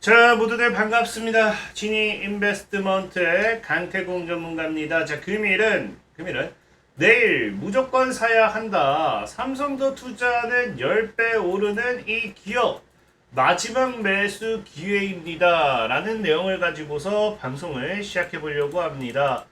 자, 모두들 반갑습니다. 지니 인베스트먼트의 강태공 전문가입니다. 자, 금일은, 금일은 내일 무조건 사야 한다. 삼성도 투자는 10배 오르는 이 기업. 마지막 매수 기회입니다. 라는 내용을 가지고서 방송을 시작해 보려고 합니다.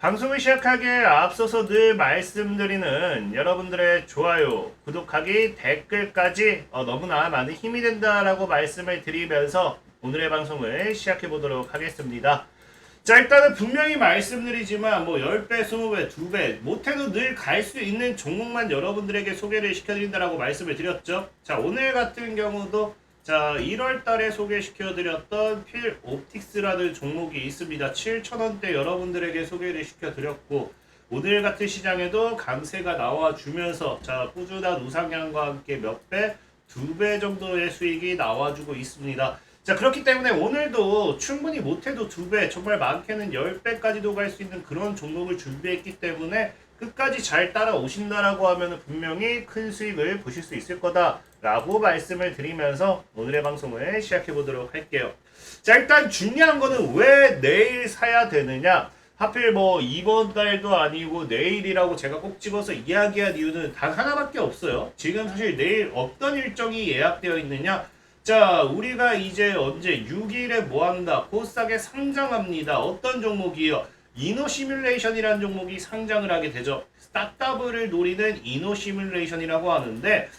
방송을 시작하기에 앞서서 늘 말씀드리는 여러분들의 좋아요, 구독하기, 댓글까지 어, 너무나 많은 힘이 된다라고 말씀을 드리면서 오늘의 방송을 시작해 보도록 하겠습니다. 자, 일단은 분명히 말씀드리지만 뭐 10배, 20배, 2배 못해도 늘 갈 수 있는 종목만 여러분들에게 소개를 시켜드린다라고 말씀을 드렸죠. 자, 오늘 같은 경우도 자, 1월 달에 소개시켜 드렸던 필 옵틱스라는 종목이 있습니다. 7,000원대 여러분들에게 소개를 시켜 드렸고 오늘 같은 시장에도 강세가 나와 주면서 자, 꾸준한 우상향과 함께 몇 배, 두 배 정도의 수익이 나와 주고 있습니다. 자, 그렇기 때문에 오늘도 충분히 못해도 두 배, 정말 많게는 10배까지도 갈 수 있는 그런 종목을 준비했기 때문에 끝까지 잘 따라오신다라고 하면 분명히 큰 수익을 보실 수 있을 거다라고 말씀을 드리면서 오늘의 방송을 시작해 보도록 할게요. 자, 일단 중요한 거는 왜 내일 사야 되느냐? 하필 뭐 이번 달도 아니고 내일이라고 제가 꼭 집어서 이야기한 이유는 단 하나밖에 없어요. 지금 사실 내일 어떤 일정이 예약되어 있느냐? 자, 우리가 이제 언제 6일에 뭐 한다? 코스닥에 상장합니다. 어떤 종목이요? 이노 시뮬레이션이라는 종목이 상장을 하게 되죠. 스타트업을 노리는 이노 시뮬레이션이라고 하는데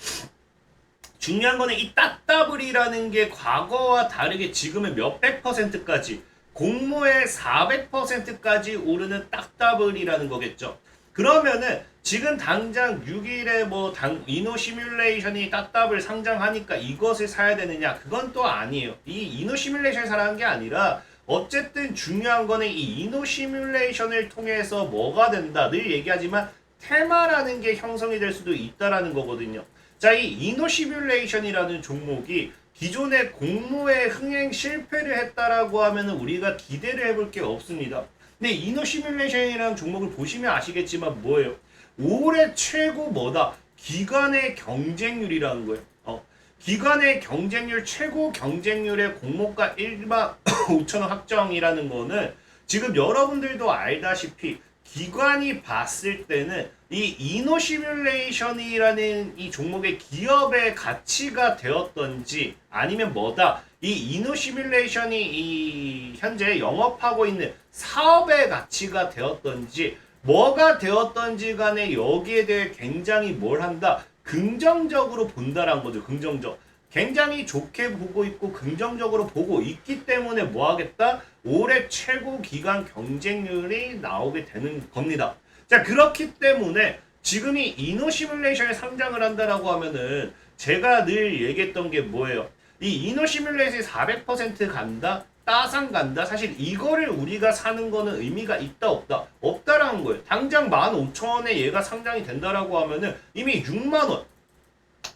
중요한 거는 이 따따블이라는 게 과거와 다르게 지금은 몇백 퍼센트까지 공모의 400%까지 오르는 따따블이라는 거겠죠. 그러면은 지금 당장 6일에 뭐 당, 이노 시뮬레이션이 따따블 상장하니까 이것을 사야 되느냐? 그건 또 아니에요. 이 이노 시뮬레이션을 사라는 게 아니라 어쨌든 중요한 거는 이 이노 시뮬레이션을 통해서 뭐가 된다. 늘 얘기하지만 테마라는 게 형성이 될 수도 있다라는 거거든요. 자, 이 이노 시뮬레이션이라는 종목이 기존의 공모에 흥행 실패를 했다라고 하면 우리가 기대를 해볼 게 없습니다. 근데 이노 시뮬레이션이라는 종목을 보시면 아시겠지만 뭐예요? 올해 최고 뭐다? 기관의 경쟁률이라는 거예요. 어, 기관의 경쟁률 최고 경쟁률의 공모가 1만 5천 원 확정이라는 거는 지금 여러분들도 알다시피 기관이 봤을 때는 이 이노 시뮬레이션이라는 이 종목의 기업의 가치가 되었던지 아니면 뭐다 이 이노 시뮬레이션이 이 현재 영업하고 있는 사업의 가치가 되었던지 뭐가 되었던지 간에 여기에 대해 굉장히 뭘 한다 긍정적으로 본다라는 거죠 긍정적 굉장히 좋게 보고 있고 긍정적으로 보고 있기 때문에 뭐 하겠다? 올해 최고 기간 경쟁률이 나오게 되는 겁니다. 자, 그렇기 때문에 지금이 이노 시뮬레이션에 상장을 한다라고 하면은 제가 늘 얘기했던 게 뭐예요? 이 이노 시뮬레이션이 400% 간다? 따상 간다? 사실 이거를 우리가 사는 거는 의미가 있다 없다? 없다라는 거예요. 당장 15,000원에 얘가 상장이 된다라고 하면은 이미 6만 원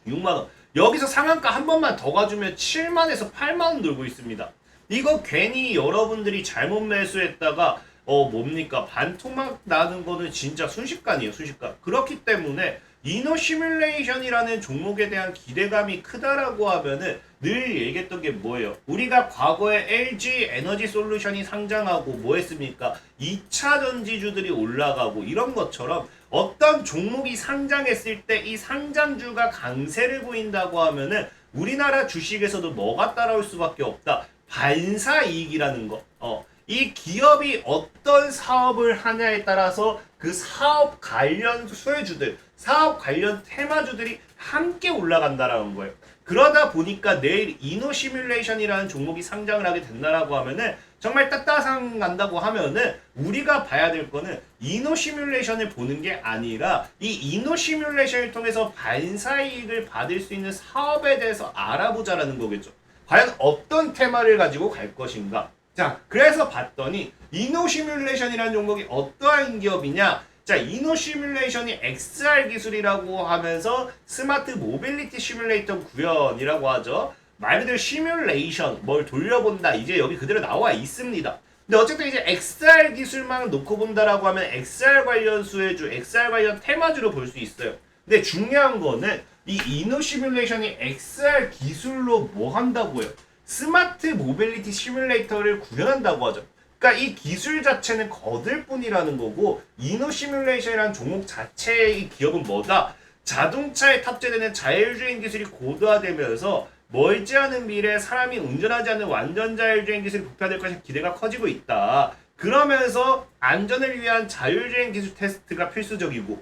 6만 원 여기서 상한가 한 번만 더 가주면 7만에서 8만원 들고 있습니다. 이거 괜히 여러분들이 잘못 매수했다가 어 뭡니까 반토막 나는 거는 진짜 순식간이에요 순식간 그렇기 때문에 이노 시뮬레이션이라는 종목에 대한 기대감이 크다라고 하면은 늘 얘기했던 게 뭐예요 우리가 과거에 LG 에너지 솔루션이 상장하고 뭐 했습니까 2차 전지주들이 올라가고 이런 것처럼 어떤 종목이 상장했을 때 이 상장주가 강세를 보인다고 하면은 우리나라 주식에서도 뭐가 따라올 수밖에 없다 반사 이익이라는 거 어. 이 기업이 어떤 사업을 하냐에 따라서 그 사업 관련 수혜주들, 사업 관련 테마주들이 함께 올라간다라는 거예요. 그러다 보니까 내일 이노 시뮬레이션이라는 종목이 상장을 하게 된다라고 하면은 정말 따따상 간다고 하면은 우리가 봐야 될 거는 이노 시뮬레이션을 보는 게 아니라 이 이노 시뮬레이션을 통해서 반사 이익을 받을 수 있는 사업에 대해서 알아보자라는 거겠죠. 과연 어떤 테마를 가지고 갈 것인가? 자, 그래서 봤더니 이노 시뮬레이션이라는 종목이 어떠한 기업이냐? 자, 이노 시뮬레이션이 XR 기술이라고 하면서 스마트 모빌리티 시뮬레이터 구현이라고 하죠. 말 그대로 시뮬레이션, 뭘 돌려본다. 이제 여기 그대로 나와 있습니다. 근데 어쨌든 이제 XR 기술만 놓고 본다라고 하면 XR 관련 수혜주, XR 관련 테마주로 볼 수 있어요. 근데 중요한 거는 이 이노 시뮬레이션이 XR 기술로 뭐 한다고요? 스마트 모빌리티 시뮬레이터를 구현한다고 하죠. 그러니까 이 기술 자체는 거들 뿐이라는 거고 이노 시뮬레이션이라는 종목 자체의 이 기업은 뭐다? 자동차에 탑재되는 자율주행 기술이 고도화되면서 멀지 않은 미래에 사람이 운전하지 않는 완전 자율주행 기술이 부패될 것이 기대가 커지고 있다. 그러면서 안전을 위한 자율주행 기술 테스트가 필수적이고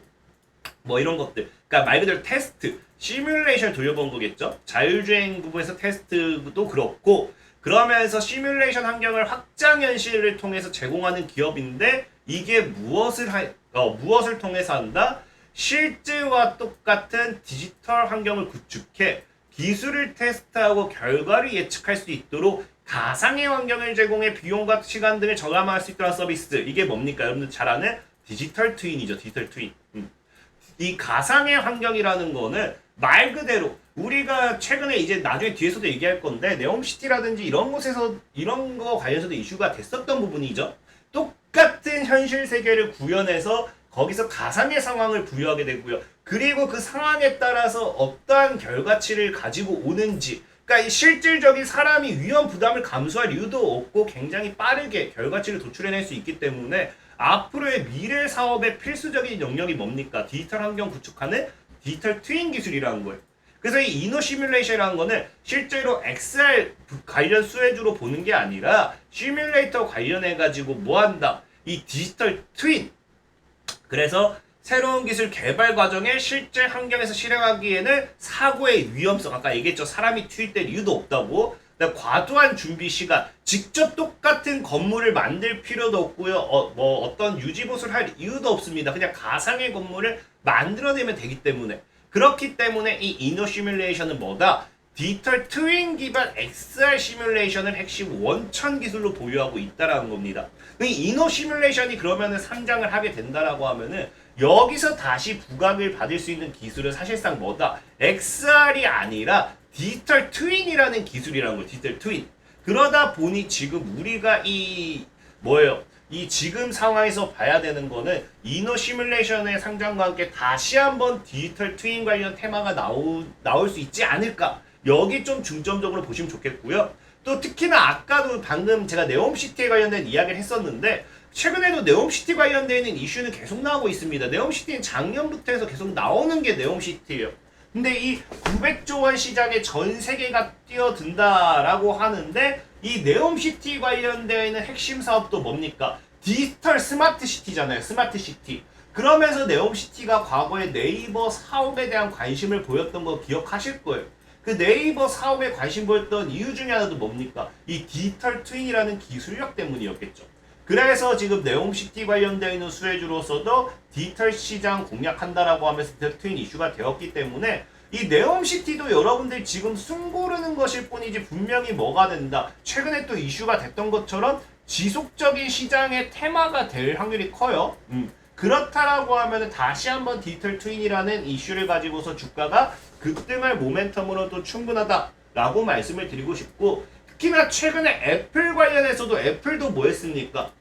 뭐 이런 것들. 그러니까 말 그대로 테스트, 시뮬레이션 돌려본 거겠죠. 자율주행 부분에서 테스트도 그렇고 그러면서 시뮬레이션 환경을 확장 현실을 통해서 제공하는 기업인데 이게 무엇을 하, 어, 무엇을 통해서 한다? 실제와 똑같은 디지털 환경을 구축해 기술을 테스트하고 결과를 예측할 수 있도록 가상의 환경을 제공해 비용과 시간 등을 절감할 수 있도록 서비스. 이게 뭡니까? 여러분들 잘 아는 디지털 트윈이죠. 디지털 트윈. 음. 이 가상의 환경이라는 거는 말 그대로 우리가 최근에 이제 나중에 뒤에서도 얘기할 건데 네옴시티라든지 이런 곳에서 이런 거 관련해서도 이슈가 됐었던 부분이죠. 똑같은 현실 세계를 구현해서 거기서 가상의 상황을 부여하게 되고요. 그리고 그 상황에 따라서 어떠한 결과치를 가지고 오는지 그러니까 이 실질적인 사람이 위험 부담을 감수할 이유도 없고 굉장히 빠르게 결과치를 도출해낼 수 있기 때문에 앞으로의 미래 사업의 필수적인 영역이 뭡니까? 디지털 환경 구축하는 디지털 트윈 기술이라는 거예요. 그래서 이 이노 시뮬레이션이라는 거는 실제로 XR 관련 수혜주로 보는 게 아니라 시뮬레이터 관련해 가지고 뭐 한다? 이 디지털 트윈. 그래서 새로운 기술 개발 과정에 실제 환경에서 실행하기에는 사고의 위험성. 아까 얘기했죠. 사람이 투입될 이유도 없다고. 과도한 준비 시간. 직접 똑같은 건물을 만들 필요도 없고요. 어, 뭐 어떤 유지보수를 할 이유도 없습니다. 그냥 가상의 건물을 만들어내면 되기 때문에 그렇기 때문에 이 이노 시뮬레이션은 뭐다 디지털 트윈 기반 XR 시뮬레이션을 핵심 원천 기술로 보유하고 있다라는 겁니다. 이 이노 시뮬레이션이 그러면은 상장을 하게 된다라고 하면은 여기서 다시 부각을 받을 수 있는 기술은 사실상 뭐다? XR이 아니라 디지털 트윈이라는 기술이라는 거예요. 디지털 트윈. 그러다 보니 지금 우리가 이 뭐예요? 이 지금 상황에서 봐야 되는 거는 이노 시뮬레이션의 상장과 함께 다시 한번 디지털 트윈 관련 테마가 나오, 나올 수 있지 않을까? 여기 좀 중점적으로 보시면 좋겠고요. 또 특히나 아까도 방금 제가 네옴시티에 관련된 이야기를 했었는데 최근에도 네옴시티 관련되어 있는 이슈는 계속 나오고 있습니다. 네옴시티는 작년부터 해서 계속 나오는 게 네옴시티예요. 근데 이 900조 원 시장에 전 세계가 뛰어든다라고 하는데 이 네옴시티 관련되어 있는 핵심 사업도 뭡니까? 디지털 스마트 시티잖아요. 스마트 시티. 그러면서 네옴시티가 과거에 네이버 사업에 대한 관심을 보였던 거 기억하실 거예요. 그 네이버 사업에 관심 보였던 이유 중에 하나도 뭡니까? 이 디지털 트윈이라는 기술력 때문이었겠죠. 그래서 지금 네옴시티 관련되어 있는 수혜주로서도 디지털 시장 공략한다라고 하면서 트윈 이슈가 되었기 때문에 이 네옴시티도 여러분들 지금 숨 고르는 것일 뿐이지 분명히 뭐가 된다. 최근에 또 이슈가 됐던 것처럼 지속적인 시장의 테마가 될 확률이 커요. 음. 그렇다라고 하면 다시 한번 디지털 트윈이라는 이슈를 가지고서 주가가 급등할 모멘텀으로 도 충분하다라고 말씀을 드리고 싶고 특히나 최근에 애플 관련해서도 애플도 뭐 했습니까?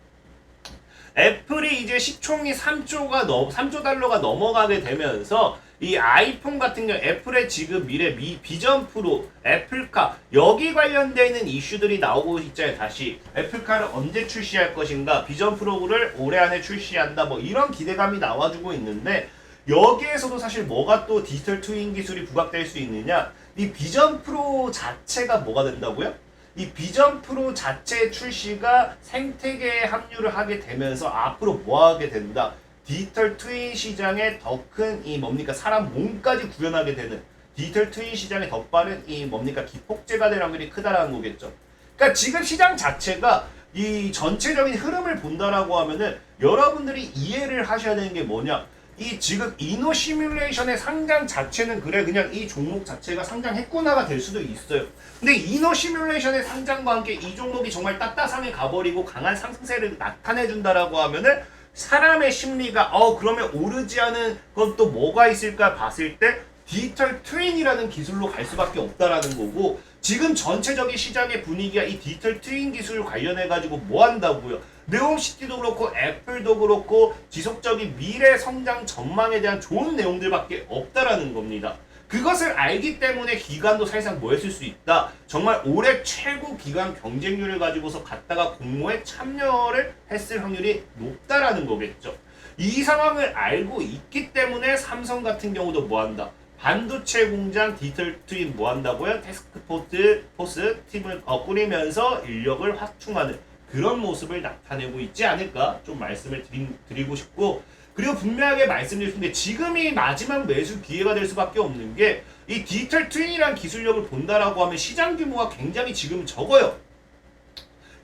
애플이 이제 시총이 3조가 넘 3조 달러가 넘어가게 되면서 이 아이폰 같은 경우 애플의 지금 미래 미 비전 프로, 애플카 여기 관련되어 있는 이슈들이 나오고 있잖아요. 다시 애플카를 언제 출시할 것인가, 비전 프로를 올해 안에 출시한다. 뭐 이런 기대감이 나와주고 있는데 여기에서도 사실 뭐가 또 디지털 트윈 기술이 부각될 수 있느냐? 이 비전 프로 자체가 뭐가 된다고요? 이 비전 프로 자체 출시가 생태계에 합류를 하게 되면서 앞으로 뭐 하게 된다? 디지털 트윈 시장에 더 큰 이 뭡니까 사람 몸까지 구현하게 되는 디지털 트윈 시장에 더 빠른 이 뭡니까 기폭제가 될 확률이 크다라는 거겠죠. 그러니까 지금 시장 자체가 이 전체적인 흐름을 본다라고 하면은 여러분들이 이해를 하셔야 되는 게 뭐냐? 이 지금 이노 시뮬레이션의 상장 자체는 그래 그냥 이 종목 자체가 상장했구나가 될 수도 있어요. 근데 이노 시뮬레이션의 상장과 함께 이 종목이 정말 따따상에 가버리고 강한 상승세를 나타내 준다라고 하면은 사람의 심리가 어 그러면 오르지 않은 건 또 뭐가 있을까 봤을 때 디지털 트윈이라는 기술로 갈 수밖에 없다라는 거고 지금 전체적인 시장의 분위기가 이 디지털 트윈 기술 관련해 가지고 뭐 한다고요? 네옴시티도 그렇고 애플도 그렇고 지속적인 미래 성장 전망에 대한 좋은 내용들밖에 없다라는 겁니다. 그것을 알기 때문에 기간도 사실상 뭐였을 수 있다. 정말 올해 최고 기간 경쟁률을 가지고서 갔다가 공모에 참여를 했을 확률이 높다라는 거겠죠. 이 상황을 알고 있기 때문에 삼성 같은 경우도 뭐 한다? 반도체 공장 디지털 트윈 뭐 한다고요? 테스크포트 포스 팀을 어, 꾸리면서 인력을 확충하는 그런 모습을 나타내고 있지 않을까 좀 말씀을 드린, 드리고 싶고 그리고 분명하게 말씀드릴 수 있는데 지금이 마지막 매수 기회가 될 수밖에 없는 게 이 디지털 트윈이란 기술력을 본다라고 하면 시장 규모가 굉장히 지금 적어요.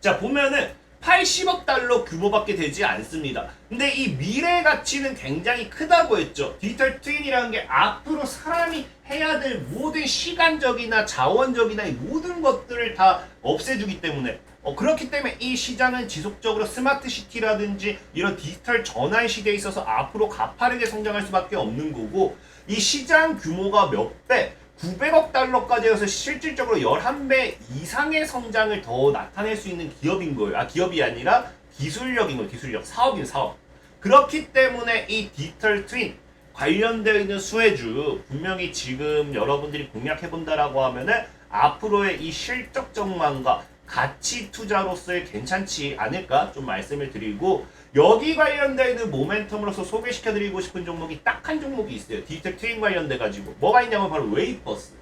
자 보면은 80억 달러 규모밖에 되지 않습니다. 근데 이 미래 가치는 굉장히 크다고 했죠. 디지털 트윈이라는 게 앞으로 사람이 해야 될 모든 시간적이나 자원적이나 이 모든 것들을 다 없애주기 때문에 어, 그렇기 때문에 이 시장은 지속적으로 스마트 시티라든지 이런 디지털 전환 시대에 있어서 앞으로 가파르게 성장할 수밖에 없는 거고 이 시장 규모가 몇 배, 900억 달러까지 해서 실질적으로 11배 이상의 성장을 더 나타낼 수 있는 기업인 거예요. 아, 기업이 아니라 기술력인 거예요. 기술력. 사업인 사업. 그렇기 때문에 이 디지털 트윈 관련되어 있는 수혜주 분명히 지금 여러분들이 공략해 본다라고 하면은 앞으로의 이 실적 전망과 가치 투자로서의 괜찮지 않을까 좀 말씀을 드리고 여기 관련되어 있는 모멘텀으로서 소개시켜 드리고 싶은 종목이 딱 한 종목이 있어요. 디지털 트윈 관련돼 가지고 뭐가 있냐면 바로 웨이버스.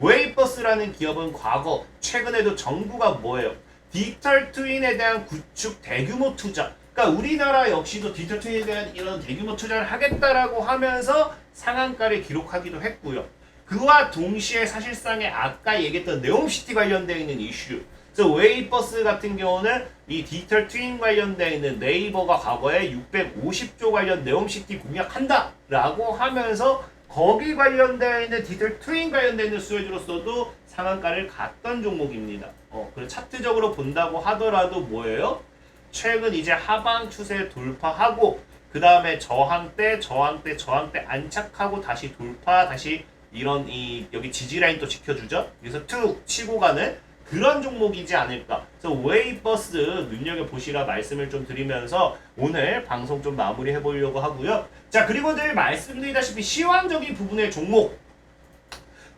웨이버스라는 기업은 과거 최근에도 정부가 뭐예요? 디지털 트윈에 대한 구축 대규모 투자. 그러니까 우리나라 역시도 디지털 트윈에 대한 이런 대규모 투자를 하겠다라고 하면서 상한가를 기록하기도 했고요. 그와 동시에 사실상의 아까 얘기했던 네옴시티 관련되어 있는 이슈. 그래서 웨이버스 같은 경우는 이 디지털 트윈 관련되어 있는 네이버가 과거에 650조 관련 네옴시티 공략한다라고 하면서 거기 관련되어 있는 디지털 트윈 관련되어 있는 수혜주로서도 상한가를 갔던 종목입니다. 어, 그래 차트적으로 본다고 하더라도 뭐예요? 최근 이제 하방 추세 돌파하고 그 다음에 저항대, 저항대, 저항대 안착하고 다시 돌파, 다시 이런 이 여기 지지 라인 또 지켜주죠. 그래서 툭 치고 가는 그런 종목이지 않을까. 그래서 웨이버스 눈여겨 보시라 말씀을 좀 드리면서 오늘 방송 좀 마무리해 보려고 하고요. 자 그리고 늘 말씀드리다시피 시황적인 부분의 종목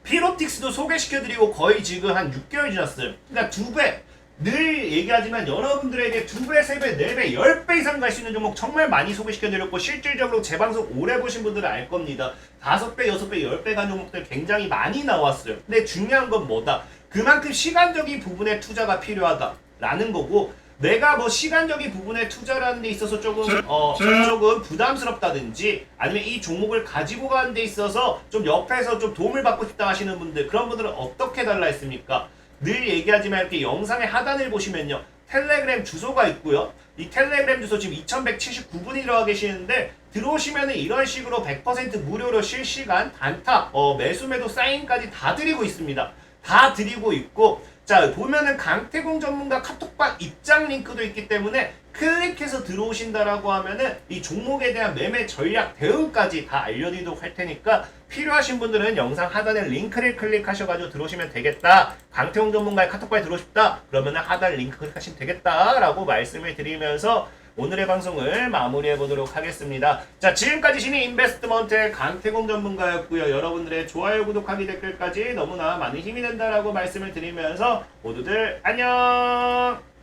피로틱스도 소개시켜드리고 거의 지금 한 6개월 지났어요. 그러니까 두 배. 늘 얘기하지만 여러분들에게 두 배, 세 배, 네 배, 열 배 이상 갈 수 있는 종목 정말 많이 소개시켜드렸고 실질적으로 제 방송 오래 보신 분들은 알 겁니다. 다섯 배, 여섯 배, 열 배 간 종목들 굉장히 많이 나왔어요. 근데 중요한 건 뭐다? 그만큼 시간적인 부분에 투자가 필요하다라는 거고 내가 뭐 시간적인 부분에 투자라는 데 있어서 조금 어 조금 부담스럽다든지 아니면 이 종목을 가지고 가는 데 있어서 좀 옆에서 좀 도움을 받고 싶다 하시는 분들 그런 분들은 어떻게 달라 했습니까? 늘 얘기하지만 이렇게 영상의 하단을 보시면요. 텔레그램 주소가 있고요. 이 텔레그램 주소 지금 2179분이 들어가 계시는데 들어오시면은 이런 식으로 100% 무료로 실시간 단타 어, 매수 매도 사인까지 다 드리고 있습니다 다 드리고 있고 자 보면은 강태공 전문가 카톡방 입장 링크도 있기 때문에 클릭해서 들어오신다라고 하면은 이 종목에 대한 매매 전략 대응까지 다 알려드리도록 할 테니까 필요하신 분들은 영상 하단에 링크를 클릭하셔가지고 들어오시면 되겠다. 강태공 전문가의 카톡방에 들어오고 싶다. 그러면은 하단 링크 클릭하시면 되겠다라고 말씀을 드리면서 오늘의 방송을 마무리해 보도록 하겠습니다. 자, 지금까지 신의 인베스트먼트의 강태공 전문가였고요. 여러분들의 좋아요, 구독하기, 댓글까지 너무나 많은 힘이 된다라고 말씀을 드리면서 모두들 안녕!